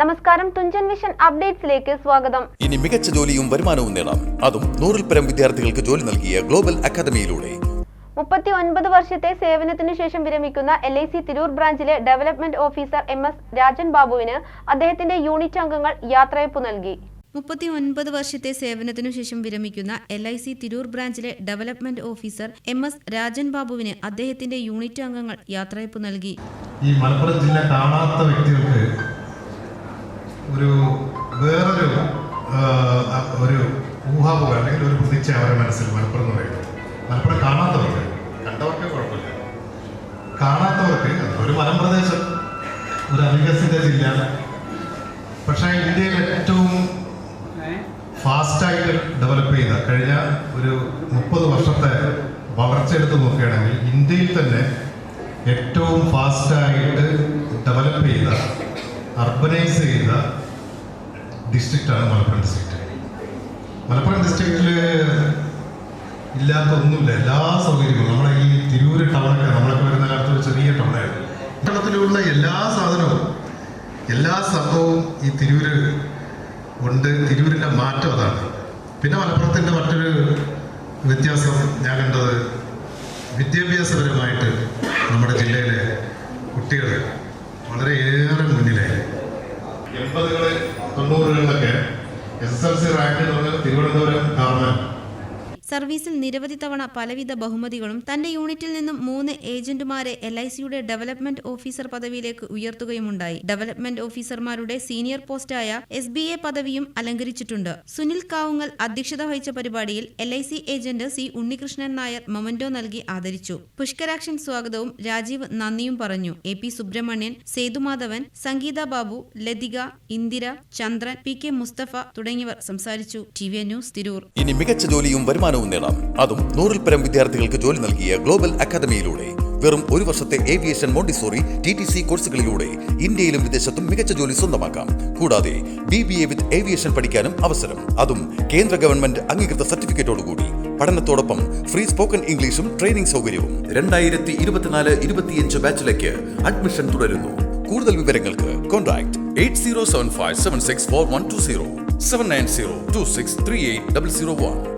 നമസ്കാരം തുഞ്ചൻ വിഷൻ അപ്ഡേറ്റ്സിലേക്ക് സ്വാഗതം. ഇനി മികച്ച ജോലിയും വരുമാനവും നേടാം. അതും നൂറിൽ പരം വിദ്യാർത്ഥികൾക്ക് ജോലി നൽകിയ ഗ്ലോബൽ അക്കാദമിയിലൂടെ. മുപ്പത്തി ഒൻപത് വർഷത്തെ സേവനത്തിനു ശേഷം വിരമിക്കുന്ന L I C Tirur ബ്രാഞ്ചിലെ development officer M S Rajan ബാബുവിന് അദ്ദേഹത്തിന്റെ യൂണിറ്റ് അംഗങ്ങൾ യാത്രയപ്പ് നൽകി. മുപ്പത്തി ഒൻപത് വർഷത്തെ സേവനത്തിനു ശേഷം വിരമിക്കുന്ന L I C Tirur ബ്രാഞ്ചിലെ development officer M S Rajan ബാബുവിന് അദ്ദേഹത്തിന്റെ യൂണിറ്റ് അംഗങ്ങൾ യാത്രയപ്പ് നൽകി. ഈ മലപ്പുറം ജില്ല കാണാത്ത വ്യക്തികൾക്ക് ഒരു വേറൊരു ഒരു ഊഹാപോഹം അല്ലെങ്കിൽ ഒരു പ്രതീക്ഷ അവരുടെ മനസ്സിൽ മലപ്പുറം എന്ന് പറയുന്നത്. മലപ്പുറം കാണാത്തവർക്ക്. കണ്ടവർക്ക് കുഴപ്പമില്ല. കാണാത്തവർക്ക് ഒരു മലമ്പ്രദേശം ഒരു അവികസിത ജില്ല. പക്ഷേ ഇന്ത്യയിൽ ഏറ്റവും ഫാസ്റ്റായിട്ട് ഡെവലപ്പ് ചെയ്ത കഴിഞ്ഞ ഒരു മുപ്പത് വർഷത്തെ വളർച്ച എടുത്ത് നോക്കുകയാണെങ്കിൽ ഇന്ത്യയിൽ തന്നെ ഏറ്റവും ഫാസ്റ്റായിട്ട് ഡെവലപ്പ് ചെയ്ത അർബനൈസ് ചെയ്ത ഡിസ്ട്രിക്റ്റാണ് മലപ്പുറം ഡിസ്ട്രിക്റ്റ് മലപ്പുറം ഡിസ്ട്രിക്റ്റിൽ ഇല്ലാത്ത ഒന്നുമില്ല. എല്ലാ സൗകര്യങ്ങളും. നമ്മുടെ ഈ തിരൂര് ടൗണൊക്കെ നമ്മളൊക്കെ വരുന്ന കാലത്ത് ഒരു ചെറിയ ടൗണായിരുന്നു കേരളത്തിലുള്ള എല്ലാ സാധനവും എല്ലാ സംഭവവും ഈ തിരൂര് ഉണ്ട്. തിരൂരിന്റെ മാറ്റം അതാണ്. പിന്നെ മലപ്പുറത്തിന്റെ മറ്റൊരു വ്യത്യാസം ഞാൻ കണ്ടത് വിദ്യാഭ്യാസപരമായിട്ട് നമ്മുടെ ജില്ലയിലെ കുട്ടികൾ വളരെയേറെ മുന്നിലായി. എൺപതുകളിൽ തൊണ്ണൂറുകളിലൊക്കെ S L C rank Thiruvananthapuram സർവീസിൽ നിരവധി തവണ പലവിധ ബഹുമതികളും തന്റെ യൂണിറ്റിൽ നിന്നും മൂന്ന് ഏജന്റുമാരെ എൽ ഐ സിയുടെ ഡെവലപ്മെന്റ് ഓഫീസർ പദവിയിലേക്ക് ഉയർത്തുകയുമുണ്ടായി. ഡെവലപ്മെന്റ് ഓഫീസർമാരുടെ സീനിയർ പോസ്റ്റായ എസ് ബി എ പദവിയും അലങ്കരിച്ചിട്ടുണ്ട്. സുനിൽ കാവുങ്ങൽ അധ്യക്ഷത വഹിച്ച പരിപാടിയിൽ L I C agent C Unnikrishnan Nair memento നൽകി ആദരിച്ചു. പുഷ്കരാക്ഷൻ സ്വാഗതവും രാജീവ് നന്ദിയും പറഞ്ഞു. A P Subramanian Sethumadhavan Sangeetha Babu Lathika Indira Chandran P K Mustafa തുടങ്ങിയവർ സംസാരിച്ചു. T V news Tirur. ഇനി മികച്ച ജോലിയും വരുമാനവും നേടാം അതും നൂറിൽ പരം വിദ്യാർത്ഥികൾക്ക് ജോലി നൽകിയ ഗ്ലോബൽ അക്കാദമിയിലൂടെ. വെറും ഒരു വർഷത്തെ aviation Montessori T T C കോഴ്സുകളിലൂടെ ഇന്ത്യയിലും വിദേശത്തും മികച്ച ജോലി സ്വന്തമാക്കാം. കൂടാതെ B B A with aviation പഠിക്കാനും അവസരം. അതും കേന്ദ്ര ഗവൺമെന്റ് അംഗീകൃത സർട്ടിഫിക്കറ്റോടുകൂടി പഠനത്തോടൊപ്പം ഫ്രീ സ്പോക്കൺ ഇംഗ്ലീഷും ട്രെയിനിംഗ് സൗകര്യവും. രണ്ടായിരത്തി ഇരുപത്തിനാല് ഇരുപത്തിയഞ്ച് ബാച്ചിലേക്ക് അഡ്മിഷൻ തുടരുന്നു. കൂടുതൽ വിവരങ്ങൾക്ക് contact eight zero seven five seven six four one two zero seven nine zero two six three eight double zero one.